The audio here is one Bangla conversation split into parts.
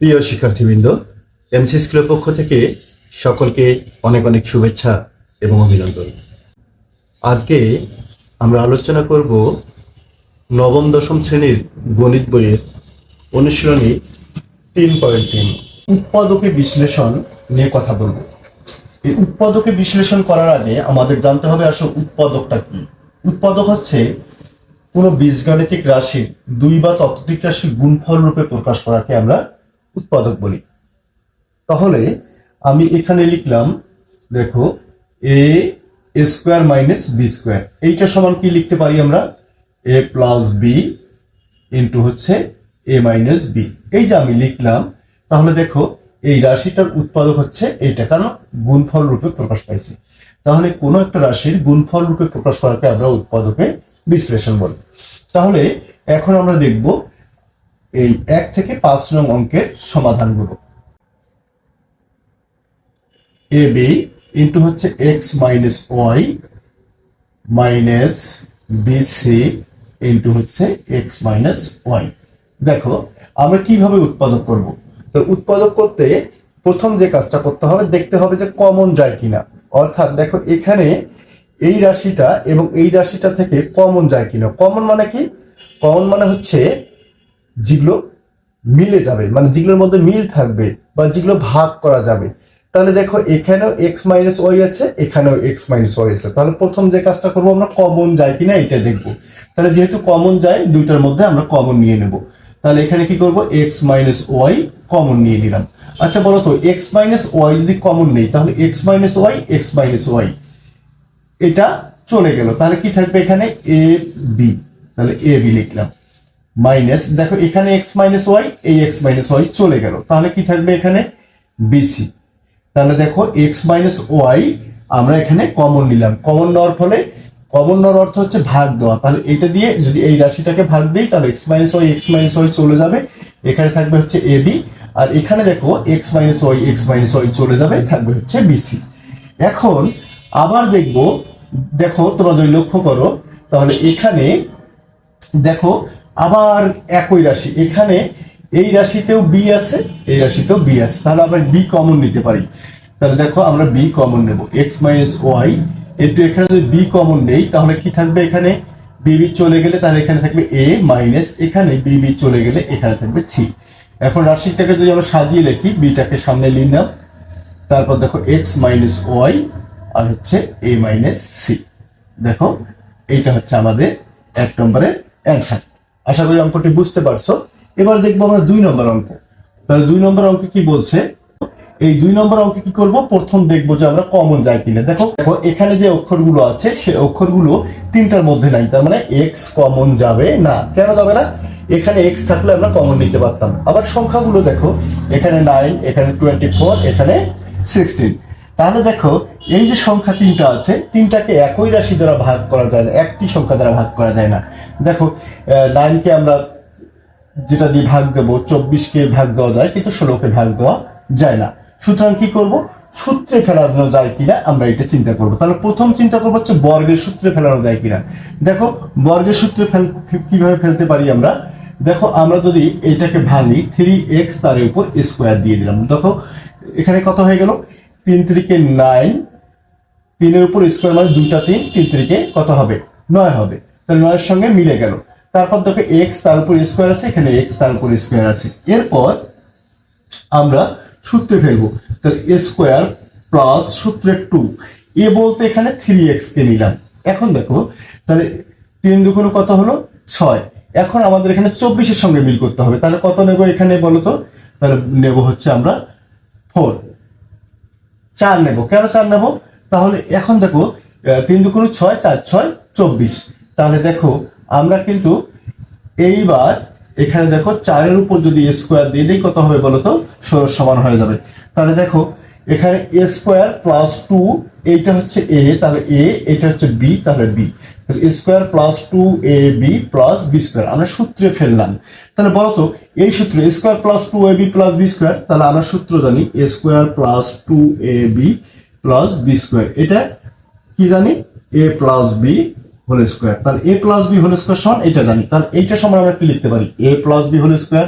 প্রিয় শিক্ষার্থীবৃন্দ এমসি স্কুলের পক্ষ থেকে সকলকে অনেক অনেক শুভেচ্ছা এবং অভিনন্দন। আজকে আমরা আলোচনা করব নবম দশম শ্রেণির গণিত বইয়ের অনুশীলনী তিন পয়েন্ট তিন। উৎপাদকে বিশ্লেষণ নিয়ে কথা বলব। এই উৎপাদকে বিশ্লেষণ করার আগে আমাদের জানতে হবে আসলে উৎপাদকটা কি। উৎপাদক হচ্ছে কোনো বীজগাণিতিক রাশির দুই বা ততোধিক রাশির গুণফল রূপে প্রকাশ করাকে আমরা উৎপাদক বলি। তাহলে আমি এখানে লিখলাম, দেখো A square minus B square এইটা সমান কি লিখতে পারি আমরা? এ প্লাস বি ইন্টু হচ্ছে এ মাইনাস বি এই যে আমি লিখলাম, তাহলে দেখো, এই রাশিটার উৎপাদক হচ্ছে এইটা কারণ গুণফল রূপে প্রকাশ পাইছে। তাহলে কোনো একটা রাশির গুণফল রূপে প্রকাশ করাকে আমরা উৎপাদকে বিশ্লেষণ বলি। তাহলে এখন আমরা দেখব এই এক থেকে পাঁচ নং অঙ্কের সমাধানগুলো। এ, বি ইন্টু হচ্ছে X minus Y minus B, C into হচ্ছে এক্স মাইনাস ওয়াই। দেখো, আমরা কীভাবে উৎপাদক করব? তো উৎপাদক করতে প্রথম যে কাজটা করতে হবে, দেখতে হবে যে কমন যায় কিনা। অর্থাৎ দেখো, এখানে এই রাশিটা এবং এই রাশিটা থেকে কমন যায় কিনা। কমন মানে কি? কমন মানে হচ্ছে যেগুলো মিলে যাবে মানে যেগুলোর মধ্যে মিল থাকবে বা যেগুলো ভাগ করা যাবে। তাহলে দেখো, এখানেও এক্স মাইনাস ওয়াই আছে, এখানেও এক্স মাইনাস ওয়াই আছে। তাহলে প্রথম যে কাজটা করব আমরা কমন যায় কিনা এটা দেখব। তাহলে যেহেতু কমন যায়, দুইটার মধ্যে আমরা কমন নিয়ে নেব। তাহলে এখানে কি করব? এক্স মাইনাস ওয়াই কমন নিয়ে নিলাম। আচ্ছা বলো তো এক্স মাইনাস ওয়াই যদি কমন নেই, তাহলে X minus Y X minus Y এটা চলে গেল। তাহলে কি থাকবে এখানে? এ বি তাহলে এ বি লিখলাম। মাইনাস, দেখো এখানে এক্স মাইনাস ওয়াই এই এক্স মাইনাস ওয়াই চলে গেল। তাহলে কি থাকবে এখানে? বিসি তাহলে দেখো এক্স মাইনাস ওয়াই আমরা এখানে কমন নিলাম। কমন নেওয়ার ফলে কমন নেওয়ার অর্থ হচ্ছে ভাগ দেওয়া। তাহলে এটা দিয়ে যদি এই রাশিটাকে ভাগ দিই, তাহলে X minus Y X minus Y চলে যাবে। এখানে থাকবে হচ্ছে এ বি আর এখানে দেখো X minus Y X minus Y চলে যাবে, থাকবে হচ্ছে বিসি এখন আবার দেখব, দেখো তোমরা যদি লক্ষ্য করো, তাহলে এখানে দেখো আবার একই রাশি। এখানে এই রাশিতেও বি আছে, এই রাশিতেও বি আছে। তাহলে আমরা বি কমন নিতে পারি। তাহলে দেখো আমরা বি কমন নেব। এক্স মাইনাস ওয়াই একটু এখানে যদি বি কমন নেই, তাহলে কি থাকবে এখানে? বিবি চলে গেলে তাহলে এখানে থাকবে এ মাইনাস এখানে বিবি চলে গেলে এখানে থাকবে সি এখন রাশিটাকে যদি আমরা সাজিয়ে লিখি বিটাকে সামনে নিলাম তারপর দেখো এক্স মাইনাস ওয়াই আর হচ্ছে এ মাইনাস সি দেখো, এইটা হচ্ছে আমাদের এক নম্বরের অ্যান্সার আশা করি অঙ্কটি বুঝতে পারছ। এবার দেখব আমরা দুই নম্বর অঙ্ক। তাহলে দুই নম্বর অঙ্কে কি বলছে? এই দুই নম্বর অঙ্কে কি করব? প্রথম দেখব যে আমরা কমন যাই কিনা। দেখো দেখো, এখানে যে অক্ষরগুলো আছে, সে অক্ষরগুলো তিনটার মধ্যে নাই। তার মানে এক্স কমন যাবে না। কেন যাবে না? এখানে এক্স থাকলে আমরা কমন নিতে পারতাম। আবার সংখ্যাগুলো দেখো। এখানে নাইন এখানে টোয়েন্টি ফোর এখানে সিক্সটিন তাহলে দেখো, এই যে সংখ্যা তিনটা আছে, তিনটাকে একই রাশি দ্বারা ভাগ করা যায় না, একটি সংখ্যা দ্বারা ভাগ করা যায় না। দেখো নাইনকে আমরা যেটা দিয়ে ভাগ দেবো, চব্বিশকে ভাগ দেওয়া যায়, কিন্তু ষোলোকে ভাগ দেওয়া যায় না। সুতরাং কি করব? সূত্রে ফেলানো যায় কিনা আমরা এটা চিন্তা করব। তাহলে প্রথম চিন্তা করব হচ্ছে বর্গের সূত্রে ফেলানো যায় কিনা। দেখো, বর্গের সূত্রে ফেল, কীভাবে ফেলতে পারি আমরা? দেখো, আমরা যদি এটাকে ভাঙি থ্রি এক্স তার উপর স্কোয়ার দিয়ে দিলাম। দেখো, এখানে কত হয়ে গেল? তিন তিরিকে নাইন, তিনের উপর স্কোয়ার মানে দুইটা তিন তিন তিরিকে কত হবে? নয় হবে। তাহলে নয়ের সঙ্গে মিলে গেল। তারপর দেখো এক্স তার উপর স্কোয়ার আছে, এখানে এক্স তার উপর স্কোয়ার আছে। এরপর আমরা সূত্রে ফেলব। তাহলে স্কোয়ার প্লাস সূত্রে টু এ বলতে এখানে থ্রি এক্স কে নিলাম। এখন দেখো, তাহলে তিন দুগুণ কত হলো? ছয়। এখন আমাদের এখানে চব্বিশের সঙ্গে মিল করতে হবে। তাহলে কত নেব এখানে বলো তো? তাহলে নেব হচ্ছে আমরা ফোর চার নেব। কেন চার নেব? তাহলে এখন দেখো তিন দুগুণ ছয়, চার ছয়, চব্বিশ। তাহলে দেখো, আমরা কিন্তু এইবার এখানে দেখো, চারের উপর যদি স্কোয়ার দিয়ে দিই, কত হবে বলতো ষোলো সমান হয়ে যাবে। তাহলে দেখো, এখানে এ স্কোয়ার প্লাস টু এইটা হচ্ছে এ তাহলে এ এটা হচ্ছে বি তাহলে B square plus two A B plus B square. আমরা সূত্রে ফেললাম। তাহলে বলো তো, এই সূত্রে square plus two A B plus B square, তাহলে আমরা সূত্র জানি square plus two A B plus B square. এটা কি জানি? A plus B whole square. তাহলে A plus B whole square সমান এটা জানি। তাহলে এইটা সমান আমরা কি লিখতে পারি? A plus B whole square.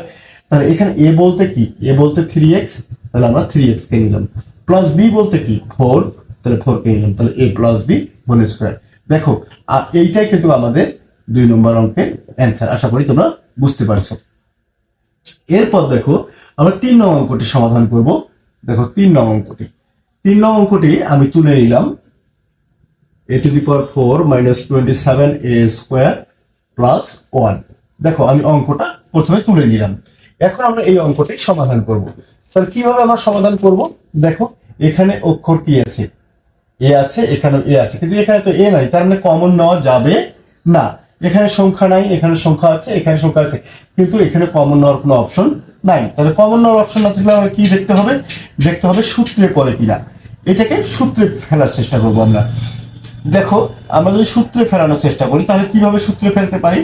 তাহলে এখানে এ বলতে কি? এ বলতে থ্রি এক্স। তাহলে আমরা থ্রি এক্স কে নিলাম। প্লাস বি বলতে কি? ফোর। তাহলে ফোর কে নিলাম। তাহলে A plus B whole square. দেখো এইটাই কিন্তু আমাদের দুই নম্বর অঙ্কের অ্যান্সার আশা করি তোমরা বুঝতে পারছ। এরপর দেখো, আমরা তিন নং অঙ্কটি সমাধান করব। দেখো, তিন নং অঙ্কটি। তিন নং অঙ্কটি আমি তুলে নিলাম। A to the power four minus twenty seven A square plus one দেখো, আমি অঙ্কটা প্রথমে তুলে নিলাম। এখন আমরা এই অঙ্কটি সমাধান করব। তাহলে কীভাবে আমরা সমাধান করব? দেখো, এখানে অক্ষর কি আছে? এ আছে, এখানে এ আছে। কিন্তু এখানে তো এ নাই, তার মানে কমন নেওয়া যাবে না। এখানে সংখ্যা নাই, এখানে সংখ্যা আছে, এখানে সংখ্যা আছে। কিন্তু এখানে কমন নেওয়ার কোনো অপশন নাই। তাহলে কমন নেওয়ার অপশন না থাকলে আমাকে কি দেখতে হবে? দেখতে হবে সূত্রে পড়ে কিনা। এটাকে সূত্রে ফেলার চেষ্টা করব আমরা। দেখো, আমরা যদি সূত্রে ফেলানোর চেষ্টা করি, তাহলে কীভাবে সূত্রে ফেলতে পারি?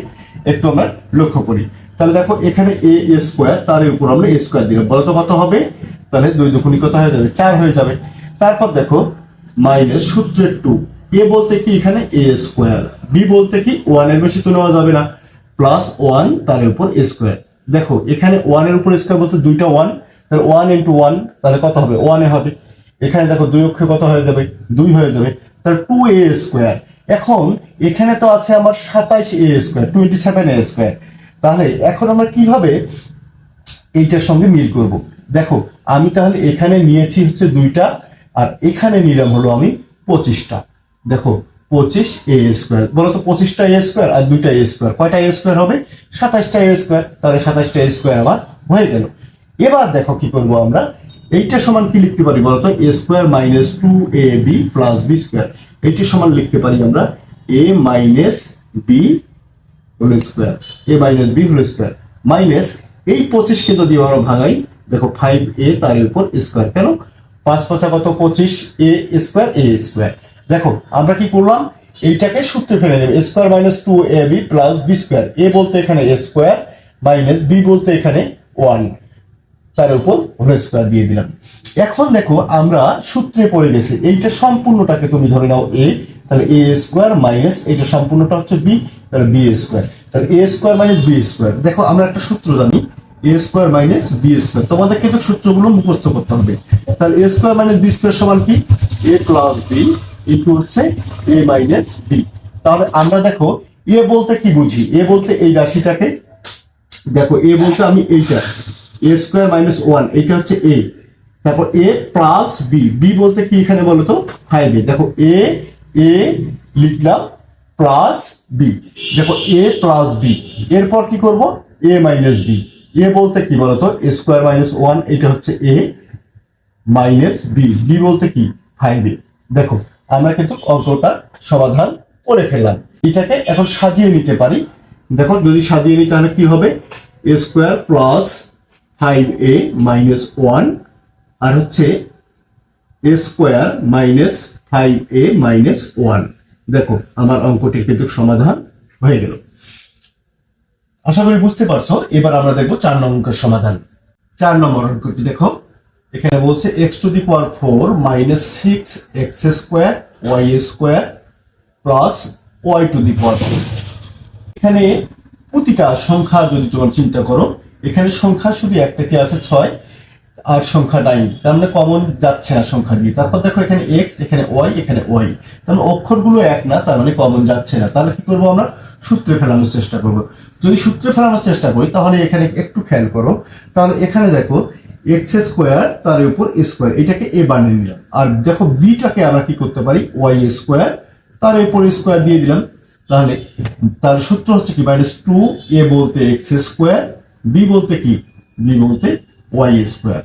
একটু আমরা লক্ষ্য করি। তাহলে দেখো, এখানে এ স্কোয়ার তার উপর আমরা এ স্কোয়ার দিলাম। বলতো কত হবে? তাহলে দুই দুগুণী কত হয়ে যাবে, চার হয়ে যাবে। তারপর দেখো মাইনাস সূত্রের টু এ বলতে কি এখানে এ স্কোয়ার বি বলতে কি ওয়ানের বেশি তো নেওয়া যাবে না। প্লাস ওয়ান তার উপর স্কোয়ার দেখো, এখানে ওয়ানের উপর স্কোয়ার বলতে দুইটা ওয়ান তাহলে ওয়ান ইন্টু ওয়ান তাহলে কত হবে? ওয়ানে হবে। এখানে দেখো দুই অক্ষে কত হয়ে যাবে? দুই হয়ে যাবে। তাহলে টু এ স্কোয়ার এখন, এখানে তো আছে আমার সাতাইশ A square twenty seven A square তাহলে এখন আমরা কীভাবে এইটার সঙ্গে মিল করব? দেখো, আমি তাহলে এখানে নিয়েছি হচ্ছে দুইটা আর এখানে নিলাম হলো আমি পঁচিশটা। দেখো, পঁচিশ এ স্কোয়ার। বলো তো, পঁচিশটা এ স্কোয়ার আর দুইটা এ স্কোয়ার। কয়টা এ স্কোয়ার হবে? সাতাশটা এ স্কোয়ার। তাহলে সাতাশটা এ স্কোয়ার আমার হয়ে গেল। এবার দেখো কি করব আমরা? এইটা সমান কি লিখতে পারি বলতো A square minus two A B plus B square. এইটা সমান লিখতে পারি আমরা A minus B whole square. A minus B whole square. Minus এই পঁচিশকে যদি আমরা ভাঙাই, দেখো ফাইভ এ তার উপর স্কোয়ার কেন? পাঁচ পাঁচা কত? পঁচিশ এ স্কোয়ার এ স্কোয়ার। দেখো, আমরা কি করলাম? এইটাকে সূত্রে ফেলে নেব square minus two A B plus B square. A বলতে এখানে এ স্কোয়ার মাইনাস বি বলতে এখানে ওয়ান। তার উপর হোল স্কোয়ার দিয়ে দিলাম। এখন দেখো, আমরা সূত্রে পড়ে গেছি, এইটা সম্পূর্ণটাকে তুমি ধরে নাও এ, তাহলে এ স্কোয়ার মাইনাস এটা সম্পূর্ণটা হচ্ছে বি, তাহলে বি স্কোয়ার। তাহলে A square minus B square. দেখো, আমরা একটা সূত্র জানি A square minus B square তোমাদের কিন্তু সূত্রগুলো মুখস্থ করতে হবে। তাহলে A square minus B square সমান কি? এ প্লাস বি ইকুয়াল হচ্ছে এ মাইনাস বি তাহলে আমরা দেখো এ বলতে কি বুঝি? এ বলতে এই রাশিটাকে। দেখো এ বলতে আমি এইটা। এ স্কোয়ার মাইনাস ওয়ান এইটা হচ্ছে এ তারপর এ প্লাস বি বি বলতে কি এখানে বলো তো? ফাইভ এ দেখো এ এ লিখলাম প্লাস বি দেখো এ প্লাস বি এরপর কি করব? এ মাইনাস বি এ বলতে কি বলতো? স্কোয়ার মাইনাস ওয়ান, এটা হচ্ছে এ মাইনাস বি। বি বলতে কি? Five A. দেখো, আমরা কিন্তু অঙ্কটা সমাধান করে ফেললাম। এটাকে এখন সাজিয়ে নিতে পারি। দেখো, যদি সাজিয়ে নিই তাহলে কি হবে? A square plus five A minus one, আর হচ্ছে A square minus five A minus one. দেখো, আমার অঙ্কটির কিন্তু সমাধান হয়ে গেল। আশা করি বুঝতে পারছ। এবার আমরা দেখব চার নম্বর সমাধান। চার নম্বর অঙ্কটি দেখো। এখানে বলছে X to the power four minus six X square Y square plus Y to the power four এখানে প্রতিটা সংখ্যা যদি তোমার চিন্তা করো, এখানে সংখ্যা শুধু একটাতে আছে ছয় আর সংখ্যা নাই তার মানে কমন যাচ্ছে না সংখ্যা দিয়ে। তারপর দেখো এখানে এক্স এখানে ওয়াই এখানে ওয়াই তাহলে অক্ষরগুলো এক না, তার মানে কমন যাচ্ছে না। তাহলে কি করব আমরা? সূত্রে ফেলানোর চেষ্টা করব। যদি সূত্রে ফেলানোর চেষ্টা করি, তাহলে এখানে একটু খেয়াল করো। তাহলে এখানে দেখো এক্স স্কোয়ার তার উপর স্কোয়ার এটাকে এ বানিয়ে নিলাম। আর দেখো বিটাকে আমরা কি করতে পারি? ওয়াই স্কোয়ার তার উপর স্কোয়ার দিয়ে দিলাম। তাহলে তার সূত্র হচ্ছে কি? মাইনাস টু এ বলতে এক্স স্কোয়ার বি বলতে কি? বি বলতে ওয়াই স্কোয়ার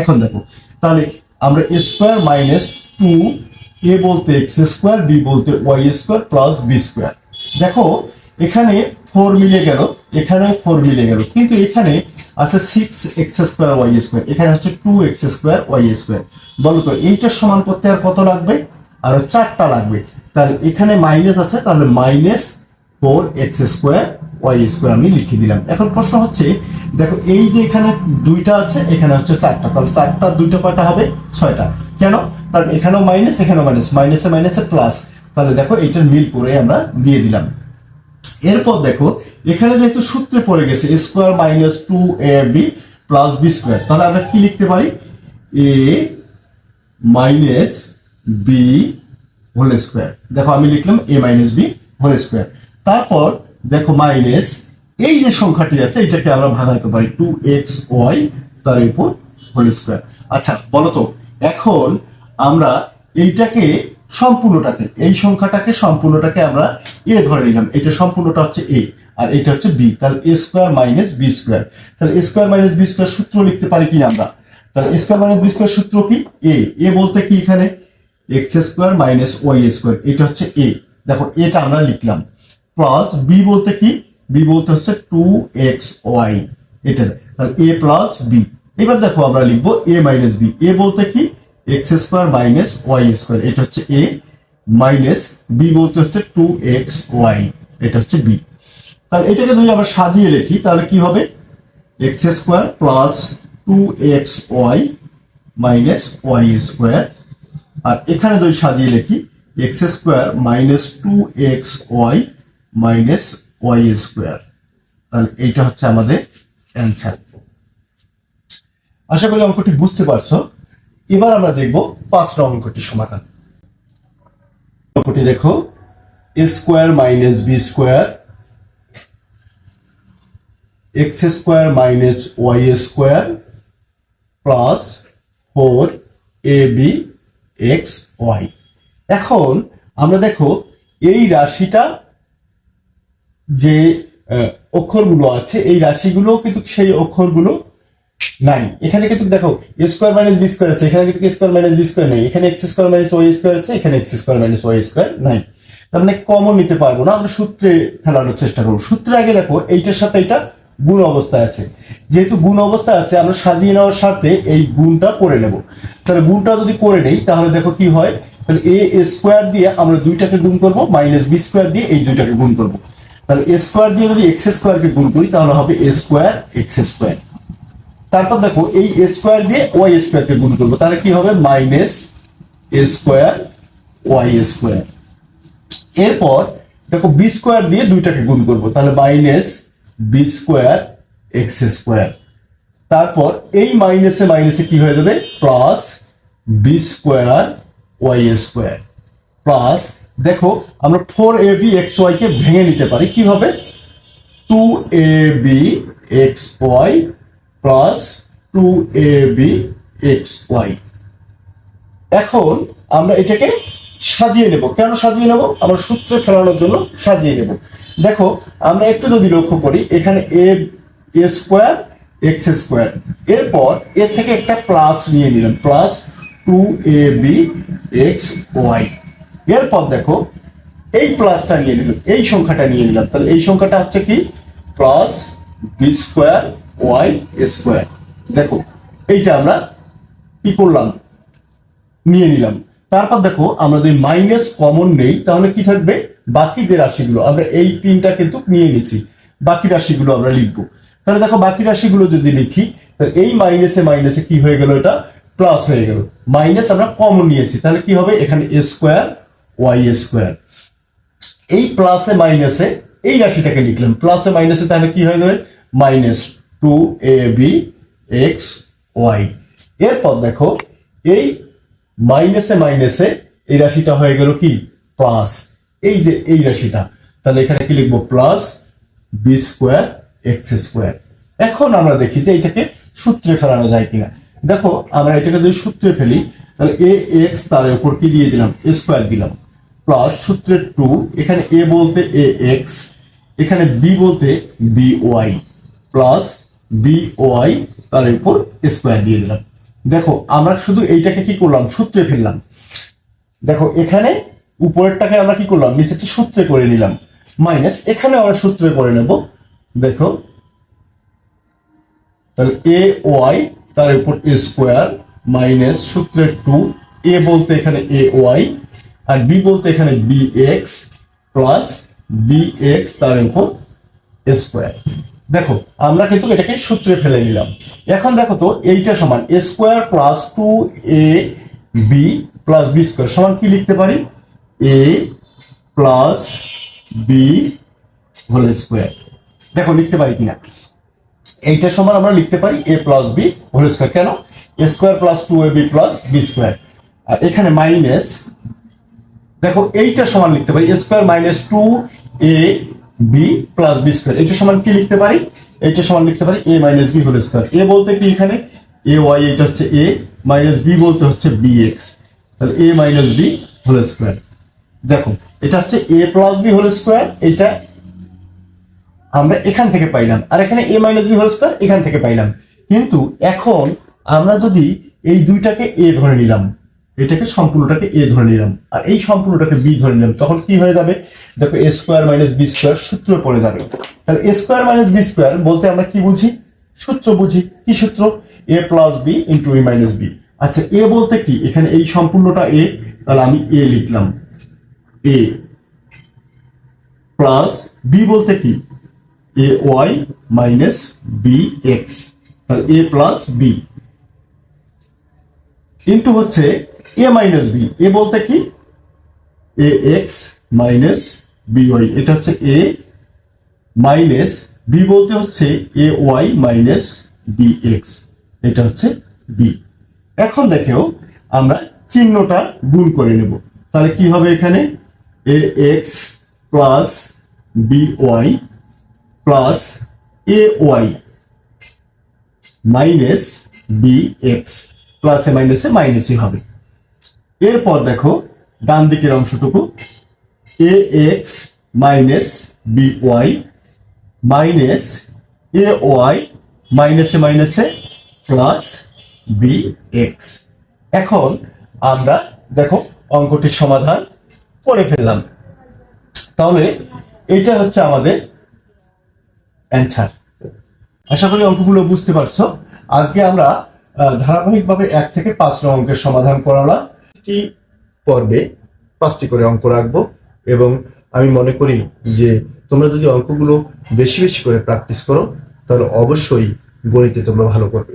এখন দেখো, তাহলে আমরা স্কোয়ার মাইনাস টু এ বলতে এক্স স্কোয়ার বি বলতে Y square plus B square দেখো, এখানে ফোর মিলে গেল, এখানেও ফোর মিলে গেল। কিন্তু এখানে আছে six X square Y square এখানে হচ্ছে two X square Y square বলো তো, এইটার সমান করতে আর কত লাগবে? আরও চারটা লাগবে। তাহলে এখানে মাইনাস আছে, তাহলে minus four X square Y square আমি লিখে দিলাম। এখন প্রশ্ন হচ্ছে, দেখো এই যে এখানে দুইটা আছে, এখানে হচ্ছে চারটা। তাহলে চারটা দুইটা কয়টা হবে? ছয়টা। কেন? কারণ এখানেও মাইনাস এখানেও মাইনাস মাইনাসে মাইনাসে প্লাস তাহলে দেখো এইটার মিল করে আমরা দিয়ে দিলাম। এরপর দেখো, এখানে যেহেতু সূত্রে পড়ে গেছে square minus two A B plus B square তাহলে আমরা কি লিখতে পারি? A minus B whole square দেখো, আমি লিখলাম A minus B whole square তারপর দেখো মাইনাস এই যে সংখ্যাটি আছে, এটাকে আমরা ভাঙাইতে পারি টু এক্স ওয়াই তার উপর হোল স্কোয়ার আচ্ছা বলো তো, এখন আমরা এইটাকে সম্পূর্ণটাকে, এই সংখ্যাটাকে সম্পূর্ণটাকে আমরা এ ধরে নিলাম। এটা সম্পূর্ণটা হচ্ছে এ, আর এটা হচ্ছে বি। তাহলে A square minus B square. তাহলে A square minus B square সূত্র লিখতে পারি কিনা আমরা? তাহলে A square minus B square সূত্র কি? এ। এ বলতে কি এখানে? X square minus Y square. এটা হচ্ছে এ। দেখো, এটা আমরা লিখলাম। প্লাস বি বলতে কি? বি বলতে হচ্ছে টু এক্স ওয়াই এটা। তাহলে এ প্লাস বি। এবার দেখো, আমরা লিখব এ মাইনাস বি। এ বলতে কি? X square minus Y square এটা হচ্ছে এ মাইনাস বি বলতে হচ্ছে টু এক্স ওয়াই এটা হচ্ছে বি তাহলে এটাকে যদি আমরা সাজিয়ে লিখি, তাহলে কি হবে? X square plus two X Y minus Y square আর এখানে যদি সাজিয়ে লিখি X square minus two X Y minus Y square তাহলে এইটা হচ্ছে আমাদের অ্যান্সার আশা করি অঙ্কটি বুঝতে পারছ। এবার আমরা দেখব পাঁচ পাঁচটা অঙ্কটি সমাধান। অঙ্কটি দেখো A square minus B square X square minus Y square plus four A B X Y এখন আমরা দেখো, এই রাশিটা যে অক্ষরগুলো আছে, এই রাশিগুলো কিন্তু সেই অক্ষরগুলো নাই। এখানে কিন্তু দেখো স্কোয়ার মাইনাস বি স্কোয়ার আছে, এখানে কিন্তু স্কোয়ার মাইনাস বি স্কোয়ার নেই। এখানে X square minus Y square আছে, এখানে X square minus Y square নাই। তার মানে কমন নিতে পারব না, আমরা সূত্রে ফেলানোর চেষ্টা করব। সূত্রে আগে দেখো, এইটার সাথে এটা গুণ অবস্থায় আছে। যেহেতু গুণ অবস্থায় আছে, আমরা সাজিয়ে নেওয়ার সাথে এই গুণটা করে নেব। তাহলে গুণটা যদি করে নেই, তাহলে দেখো কি হয়? তাহলে এ স্কোয়ার দিয়ে আমরা দুইটাকে গুণ করব মাইনাস বি স্কোয়ার দিয়ে এই দুইটাকে গুণ করব। তাহলে এ স্কোয়ার দিয়ে যদি এক্স স্কোয়ারকে গুণ করি, তাহলে হবে এ স্কোয়ার এক্স স্কোয়ার তারপর দেখো, এই স্কোয়ার দিয়ে ওয়াই স্কোয়ারকে গুণ করব। তাহলে কি হবে? মাইনাস স্কোয়ার ওয়াই স্কোয়ার এরপর দেখো বি স্কোয়ার দিয়ে দুইটাকে গুণ করব। তাহলে minus B square X square তারপর এই মাইনাসে মাইনাসে কি হয়ে যাবে? Plus B square Y square plus দেখো, আমরা four A B X Y কে ভেঙে নিতে পারি। কীভাবে two A B X Y plus two A B X Y এখন আমরা এটাকে সাজিয়ে নেব। কেন সাজিয়ে নেব? আমরা সূত্রে ফেলানোর জন্য সাজিয়ে নেব। দেখো, আমরা একটু যদি লক্ষ্য করি, এখানে A A square X square এরপর এর থেকে একটা প্লাস নিয়ে নিলাম plus two A B X Y এরপর দেখো, এই প্লাসটা নিয়ে নিলাম, এই সংখ্যাটা নিয়ে নিলাম। তাহলে এই সংখ্যাটা হচ্ছে কি? Plus B square Y square. দেখো, এইটা আমরা কি করলাম? নিয়ে নিলাম। তারপর দেখো, আমরা যদি মাইনাস কমন নেই, তাহলে কি থাকবে? বাকি যে রাশিগুলো, আমরা এই তিনটা কিন্তু নিয়ে নিছি বাকি রাশিগুলো আমরা লিখব। তাহলে দেখো, বাকি রাশিগুলো যদি লিখি, তাহলে এই মাইনাসে মাইনাসে কি হয়ে গেল এটা? প্লাস হয়ে গেল। মাইনাস আমরা কমন নিয়েছি। তাহলে কি হবে? এখানে এ স্কোয়ার ওয়াই স্কোয়ার এই প্লাসে মাইনাসে এই রাশিটাকে লিখলাম। প্লাসে মাইনাসে তাহলে কি হয়ে যাবে? Minus two A B X Y এরপর দেখো, এই মাইনাসে মাইনাসে এই রাশিটা হয়ে গেল কি? প্লাস। এই যে এই রাশিটা। তাহলে এখানে কি লিখব? Plus B square X square. এখন আমরা দেখি যে এটাকে সূত্রে ফেলানো যায় কিনা। দেখো, আমরা এটাকে যদি সূত্রে ফেলি, তাহলে এ এক্স তার উপর কি দিয়ে দিলাম? স্কোয়ার দিলাম। প্লাস সূত্রের টু, এখানে এ বলতে এ এক্স, এখানে বি বলতে B Y. Plus B Y তার উপর স্কোয়ার দিয়ে দিলাম। দেখো, আমরা শুধু এইটাকে কি করলাম? সূত্রে ফেললাম। দেখো, এখানে উপরেরটাকে আমরা কি করলাম? নিচেরটা সূত্রে করে নিলাম। মাইনাস এখানে আমরা সূত্রে করে নেব। দেখো, তাহলে এ ওয়াই তার উপর স্কোয়ার মাইনাস সূত্রের টু এ বলতে এখানে এ ওয়াই আর বি বলতে এখানে B X plus B X তার উপর স্কোয়ার দেখো, আমরা কিন্তু এটাকে সূত্রে ফেলে নিলাম। এখন দেখো তো, এইটা সমান A square plus two A B plus B square সমান কি লিখতে পারি? A plus B whole square দেখো, লিখতে পারি কিনা? এইটার সমান আমরা লিখতে পারি A plus B whole square কেন? A square plus two A B plus B square আর এখানে মাইনাস দেখো এইটার সমান লিখতে পারি A square minus two A B plus B square এইটার সমান কি লিখতে পারি? এইটার সমান লিখতে পারি A minus B whole square A বলতে কি এখানে? এ ওয়াই এটা হচ্ছে এ মাইনাস বি বলতে হচ্ছে বি এক্স তাহলে a minus b whole square দেখো, এটা হচ্ছে a plus b whole square এটা আমরা এখান থেকে পাইলাম। আর এখানে a minus b whole square এখান থেকে পাইলাম। কিন্তু এখন আমরা যদি এই দুইটাকে এ ধরে নিলাম এটাকে সম্পূর্ণটাকে এ ধরে নিলাম। আর এই সম্পূর্ণটাকে বি ধরে নিলাম। তখন কি হয়ে যাবে? দেখো, a square minus b square সূত্র পড়ে যাবে। তাহলে a square minus b square বলতে আমরা কি বুঝি? সূত্র বুঝি। কি সূত্র? A plus b into a minus b. আচ্ছা এ বলতে কি? এখানে এই সম্পূর্ণটা এ, তাহলে আমি এ লিখলাম। এ প্লাস বি বলতে কি? A y minus b x. তাহলে এ প্লাস বি। ইন্টু হচ্ছে এ মাইনাস বি এ বলতে কি? A x minus b y এটা হচ্ছে এ মাইনাস বি বলতে হচ্ছে a y minus b x এটা হচ্ছে বি এখন দেখেও আমরা চিহ্নটা গুণ করে নেব। তাহলে কি হবে এখানে? A x plus b y plus a y minus b x প্লাসে মাইনাসে মাইনাসই হবে। এরপর দেখো ডান দিকের অংশটুকু a x minus b y minus a y মাইনাসে মাইনাসে প্লাস বি এক্স এখন আমরা দেখো অঙ্কটির সমাধান করে ফেললাম। তাহলে এটা হচ্ছে আমাদের অ্যান্সার আশা করি অঙ্কগুলো বুঝতে পারছ। আজকে আমরা ধারাবাহিকভাবে এক থেকে পাঁচ নং অঙ্কের সমাধান করালাম। একটি পর্বে পাঁচটি করে অঙ্ক রাখব এবং আমি মনে করি যে তোমরা যদি অঙ্কগুলো বেশি বেশি করে প্র্যাকটিস করো, তাহলে অবশ্যই গণিতে তোমরা ভালো করবে।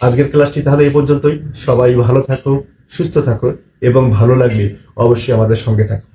আজকের ক্লাসটি তাহলে এই পর্যন্তই। সবাই ভালো থাকো, সুস্থ থাকো এবং ভালো লাগলে অবশ্যই আমাদের সঙ্গে থাকো।